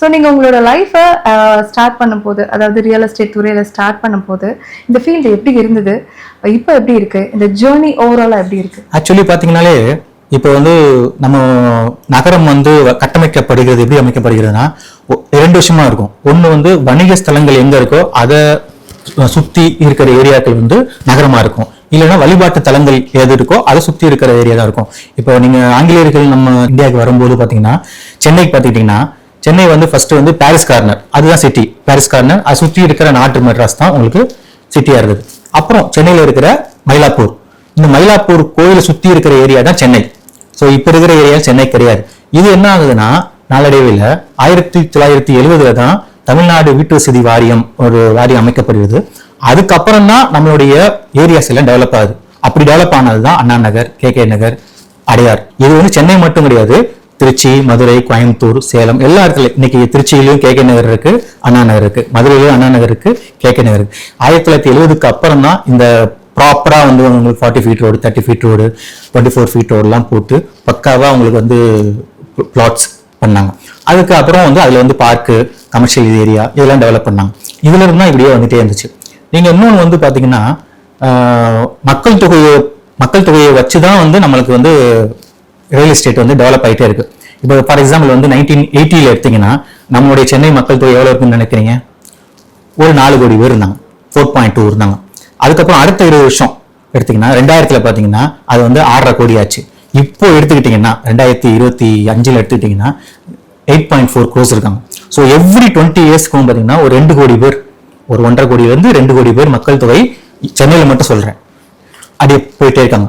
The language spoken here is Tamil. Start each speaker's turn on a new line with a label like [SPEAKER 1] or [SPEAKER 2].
[SPEAKER 1] ஸோ நீங்கள் உங்களோட லைஃப்பை ஸ்டார்ட் பண்ணும்போது அதாவது ரியல் எஸ்டேட் துறையில் ஸ்டார்ட் பண்ணும்போது இந்த ஃபீல்டு எப்படி இருந்தது? இப்போ எப்படி இருக்குது இந்த ஜேர்னி ஓவராலாக எப்படி இருக்குது
[SPEAKER 2] ஆக்சுவலி பார்த்தீங்கனாலே இப்போ வந்து நம்ம நகரம் வந்து கட்டமைக்கப்படுகிறது எப்படி அமைக்கப்படுகிறதுனா ரெண்டு விஷயமா இருக்கும். ஒன்று வந்து வணிக ஸ்தலங்கள் எங்கே இருக்கோ அதை சுற்றி இருக்கிற ஏரியாக்கள் வந்து நகரமாக இருக்கும். இல்லைன்னா வழிபாட்டு தலங்கள் எது இருக்கோ அதை சுற்றி இருக்கிற ஏரியா தான் இருக்கும். இப்போ நீங்கள் ஆங்கிலேயர்கள் நம்ம இந்தியாவுக்கு வரும்போது பார்த்தீங்கன்னா சென்னைக்கு பார்த்துக்கிட்டிங்கன்னா சென்னை வந்து ஃபர்ஸ்ட் வந்து பாரிஸ் கார்னர் அதுதான் சிட்டி பாரிஸ் கார்னர் அதை சுற்றி இருக்கிற நாட்டு மெட்ராஸ் தான் உங்களுக்கு சிட்டியா இருக்குது. அப்புறம் சென்னையில் இருக்கிற மயிலாப்பூர். இந்த மயிலாப்பூர் கோயிலை சுத்தி இருக்கிற ஏரியா தான் சென்னை. ஸோ இப்போ இருக்கிற ஏரியா சென்னை கிடையாது. இது என்ன ஆகுதுன்னா நாளடைவில் ஆயிரத்தி தொள்ளாயிரத்தி எழுபதுல தான் தமிழ்நாடு வீட்டு வசதி வாரியம் ஒரு வாரியம் அமைக்கப்படுகிறது. அதுக்கப்புறம் தான் நம்மளுடைய ஏரியாஸ் எல்லாம் டெவலப் ஆகுது. அப்படி டெவலப் ஆனது தான் அண்ணா நகர் கே கே நகர் அடையார். இது வந்து சென்னை மட்டும் கிடையாது. திருச்சி மதுரை கோயம்புத்தூர் சேலம் எல்லா இடத்துலையும் இன்னைக்கு திருச்சியிலையும் கே கே நகர் இருக்கு அண்ணா நகர் இருக்கு. மதுரையிலும் அண்ணா நகர் இருக்கு கே கே நகர் இருக்கு. ஆயிரத்தி தொள்ளாயிரத்தி எழுபதுக்கு அப்புறம் தான் இந்த ப்ராப்பராக வந்து உங்களுக்கு forty feet road thirty feet road twenty four feet ரோடுலாம் போட்டு பக்காவாக உங்களுக்கு வந்து பிளாட்ஸ் பண்ணாங்க. அதுக்கு அப்புறம் வந்து அதில் வந்து பார்க்கு கமர்ஷியல் ஏரியா இதெல்லாம் டெவலப் பண்ணாங்க. இதுல இருந்து தான் இப்படியே வந்துட்டே இருந்துச்சு. நீங்கள் இன்னொன்று வந்து பார்த்தீங்கன்னா மக்கள் தொகையை மக்கள் தொகையை வச்சு தான் வந்து நம்மளுக்கு வந்து ரியல் எஸ்டேட் வந்து டெவலப் ஆகிட்டே இருக்கு. இப்போ ஃபார் எக்ஸாம்பிள் வந்து நைன்டீன் எயிட்டியில் எடுத்தீங்கன்னா நம்மளுடைய சென்னை மக்கள் தொகை எவ்வளோ இருக்குன்னு நினைக்கிறீங்க? ஒரு நாலு கோடி பேர் இருந்தாங்க. ஃபோர் பாயிண்ட் டூ இருந்தாங்க. அதுக்கப்புறம் அடுத்த இருபது வருஷம் எடுத்தீங்கன்னா ரெண்டாயிரத்தில் பார்த்தீங்கன்னா அது வந்து ஆறரை கோடி ஆச்சு. இப்போ எடுத்துக்கிட்டிங்கன்னா ரெண்டாயிரத்தி இருபத்தி அஞ்சில் எடுத்துக்கிட்டிங்கன்னா எயிட் பாயிண்ட் ஃபோர் க்ரோஸ் இருக்காங்க. ஸோ எவ்ரி டுவெண்ட்டி இயர்ஸ்க்கும் பார்த்தீங்கன்னா ஒரு ரெண்டு கோடி பேர் ஒரு ஒன்றரை கோடியிலேருந்து ரெண்டு கோடி பேர் மக்கள் தொகை சென்னையில் மட்டும் சொல்கிறேன் அப்படியே போயிட்டே இருக்காங்க.